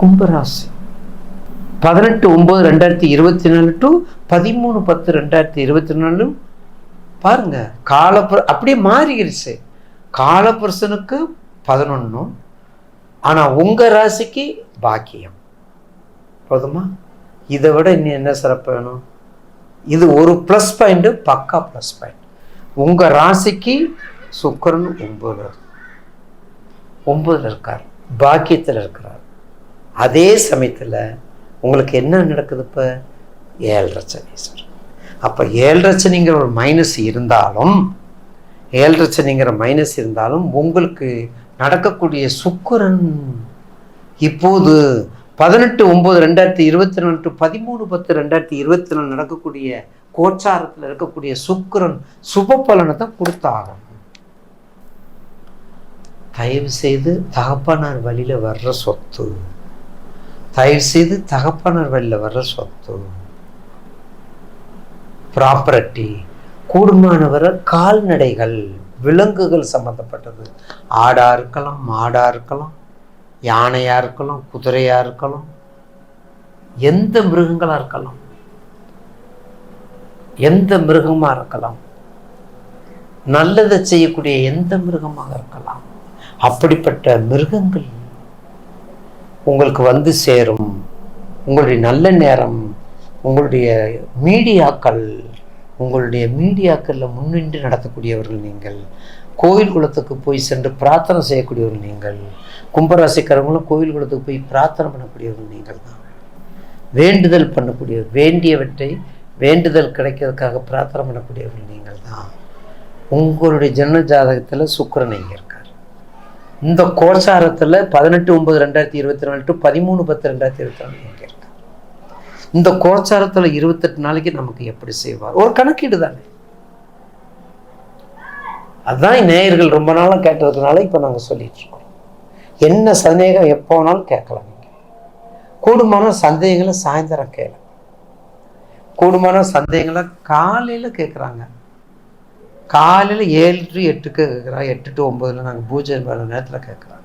கும்பராசி பதினெட்டு ஒம்பது ரெண்டாயிரத்தி இருபத்தி நாலு டு பதிமூணு பத்து ரெண்டாயிரத்தி இருபத்தி நாலு. பாருங்க காலப்புற அப்படியே மாறிடுச்சு காலப்புருஷனுக்கு பதினொன்றும் ஆனால் உங்கள் ராசிக்கு பாக்கியம். போதுமா? இதை விட இன்னும் என்ன சிறப்பு வேணும்? இது ஒரு ப்ளஸ் பாயிண்ட்டு பக்கா ப்ளஸ் பாயிண்ட் உங்கள் ராசிக்கு சுக்கரன் ஒம்பது ஒம்பதுல இருக்கார். பாக்கியத்தில் இருக்கிறார். அதே சமயத்தில் உங்களுக்கு என்ன நடக்குது இப்போ ஏழரை சார். அப்போ ஏழரை சனிங்கிற ஒரு மைனஸ் இருந்தாலும் ஏழரை சனிங்கிற மைனஸ் இருந்தாலும் உங்களுக்கு நடக்கக்கூடிய சுக்கரன் இப்போது பதினெட்டு ஒம்பது ரெண்டாயிரத்தி இருபத்தி நாலு டு பதிமூணு பத்து ரெண்டாயிரத்தி இருபத்தி நாலு நடக்கக்கூடிய கோச்சாரத்தில் இருக்கக்கூடிய சுக்கரன் சுப பலனை தான் கொடுத்தாகும் தயவு செய்து தகப்பனார் வழியில் வர்ற சொத்து தயவு செய்து தகப்பனர் வழியில் வர்ற சொத்து. ப்ராப்பர்ட்டி கூடுமானவர கால்நடைகள் விலங்குகள் சம்மந்தப்பட்டது ஆடாக இருக்கலாம் மாடாக இருக்கலாம் யானையாக இருக்கலாம் குதிரையாக இருக்கலாம் எந்த மிருகங்களாக இருக்கலாம். எந்த மிருகமாக இருக்கலாம். நல்லதை செய்யக்கூடிய எந்த மிருகமாக இருக்கலாம். அப்படிப்பட்ட மிருகங்கள் உங்களுக்கு வந்து சேரும். உங்களுடைய நல்ல நேரம் உங்களுடைய மீடியாக்கள் உங்களுடைய மீடியாக்களில் முன்னின்று நடத்தக்கூடியவர்கள் நீங்கள். கோவில் குளத்துக்கு போய் சென்று பிரார்த்தனை செய்யக்கூடியவர்கள் நீங்கள். கும்பராசிக்காரங்களும் கோவில் குளத்துக்கு போய் பிரார்த்தனை பண்ணக்கூடியவர்கள் நீங்கள் தான். வேண்டுதல் பண்ணக்கூடிய வேண்டியவற்றை வேண்டுதல் கிடைக்கிறதுக்காக பிரார்த்தனை பண்ணக்கூடியவர்கள் நீங்கள் தான். உங்களுடைய ஜன்ம ஜாதகத்தில் சுக்கரன் இங்கே இருக்கார். இந்த கோச்சாரத்தில் பதினெட்டு ஒன்பது ரெண்டாயிரத்தி இருபத்தி நாலு டு பதிமூணு பத்து ரெண்டாயிரத்தி இருபத்தி நாலு இங்கே இந்த கோச்சாரத்தில் இருபத்தெட்டு நாளைக்கு நமக்கு எப்படி செய்வார்? ஒரு கணக்கீடு தானே. அதுதான் நேயர்கள் ரொம்ப நாளாக கேட்டதுனால இப்போ நாங்கள் சொல்லிட்டு இருக்கோம். என்ன சந்தேகம் எப்போ வேணாலும் கேட்கலாம் நீங்கள் கூடுமான சந்தேகங்களை சாயந்தரம் கேளு கூடுமான சந்தேகங்களை காலையில் கேட்குறாங்க காலையில் ஏழு டு எட்டுக்கு கேட்குறாங்க எட்டு டு ஒம்பதுல நாங்கள் பூஜை மேலே நேரத்தில் கேட்குறாங்க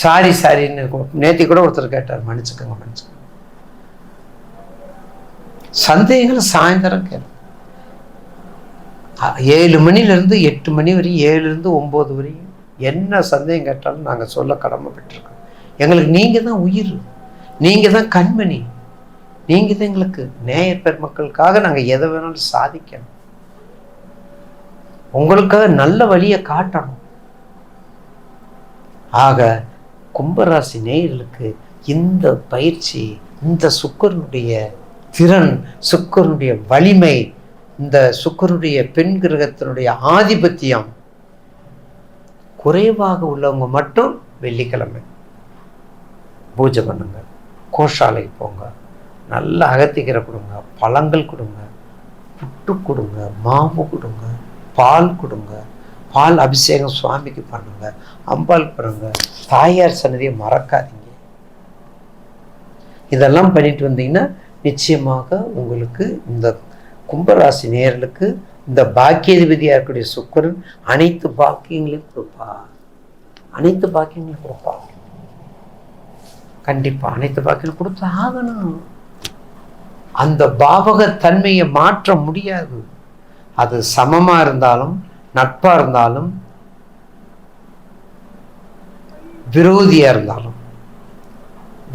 சாரி சாரின்னு நேத்தி கூட ஒருத்தர் கேட்டார் மன்னிச்சுக்கோங்க மன்னிச்சுக்கோங்க. சந்தேகங்கள் சாயந்தரம் கேட்கும் ஏழு மணிலேருந்து எட்டு மணி வரையும் ஏழுலேருந்து ஒம்பது வரையும் என்ன சந்தேகம் கேட்டாலும் நாங்கள் சொல்ல கடமைப்பட்டிருக்கோம். எங்களுக்கு நீங்கள் தான் உயிர் நீங்கள் தான் கண்மணி நீங்கள் தான் எங்களுக்கு நேய பெருமக்களுக்காக நாங்கள் எதை வேணாலும் சாதிக்கணும். உங்களுக்காக நல்ல வழியை காட்டணும். ஆக கும்பராசி நேயர்களுக்கு இந்த பயிற்சி இந்த சுக்கரனுடைய திறன் சுக்கரனுடைய வலிமை இந்த சுக்கரனுடைய பெண் கிரகத்தினுடைய ஆதிபத்தியம் குறைவாக உள்ளவங்க மட்டும் வெள்ளிக்கிழமை. பூஜை பண்ணுங்க கோஷாலைக்கு போங்க நல்ல அகத்திக்கீரை கொடுங்க பழங்கள் கொடுங்க புட்டு கொடுங்க மாவு கொடுங்க பால் கொடுங்க. பால் அபிஷேகம் சுவாமிக்கு பண்ணுங்க. அம்பாள் பண்ணுங்க தாயார் சன்னதியை மறக்காதீங்க. இதெல்லாம் பண்ணிட்டு வந்தீங்கன்னா நிச்சயமாக உங்களுக்கு இந்த கும்பராசி நேர்களுக்கு இந்த பாக்கியதிபதியாக இருக்கக்கூடிய சுக்கரன் அனைத்து பாக்கியங்களையும் கொடுப்பா. அனைத்து பாக்கியங்களையும் கொடுப்பா. கண்டிப்பா அனைத்து பாக்கியம் கொடுத்து ஆகணும். அந்த பாவக தன்மையை மாற்ற முடியாது. அது சமமாக இருந்தாலும் நட்பாக இருந்தாலும் விரோதியாக இருந்தாலும்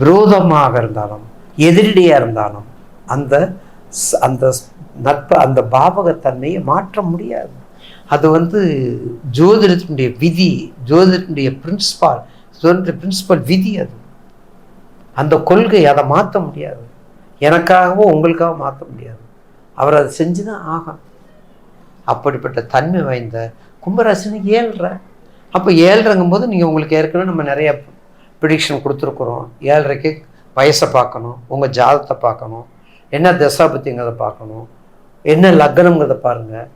விரோதமாக இருந்தாலும் எதிரடியாக இருந்தாலும் அந்த அந்த நட்பு அந்த பாவகத்தன்மையை மாற்ற முடியாது. அது வந்து ஜோதிடத்தினுடைய விதி ஜோதிடத்தினுடைய பிரின்சிபால் ஜோதிட பிரின்சிபல் விதி அது. அந்த கொள்கை அதை மாற்ற முடியாது. எனக்காகவோ உங்களுக்காக மாற்ற முடியாது. அவர் அதை செஞ்சு தான் ஆகணும். அப்படிப்பட்ட தன்மை வாய்ந்த கும்பராசினு ஏழ்ரை அப்போ ஏழ்ரைங்கும் போது நீங்கள் உங்களுக்கு ஏற்கனவே நம்ம நிறைய ப்ரிடிக்ஷன் கொடுத்துருக்குறோம். ஏழ்ரைக்கு வயசை பார்க்கணும் உங்கள் ஜாதத்தை பார்க்கணும் என்ன தசாபத்திங்கிறத பார்க்கணும் என்ன லக்னங்கிறத பாருங்கள்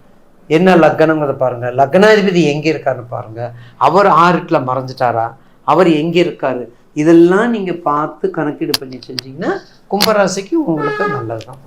என்ன லக்னங்கிறத பாருங்கள் லக்னாதிபதி எங்கே இருக்காருன்னு பாருங்கள் அவர் ஆறுட்டில் மறைஞ்சிட்டாரா? அவர் எங்கே இருக்காரு? இதெல்லாம் நீங்கள் பார்த்து கணக்கீடு பண்ணி செஞ்சிங்கன்னா கும்பராசிக்கு உங்களுக்கு நல்லது தான்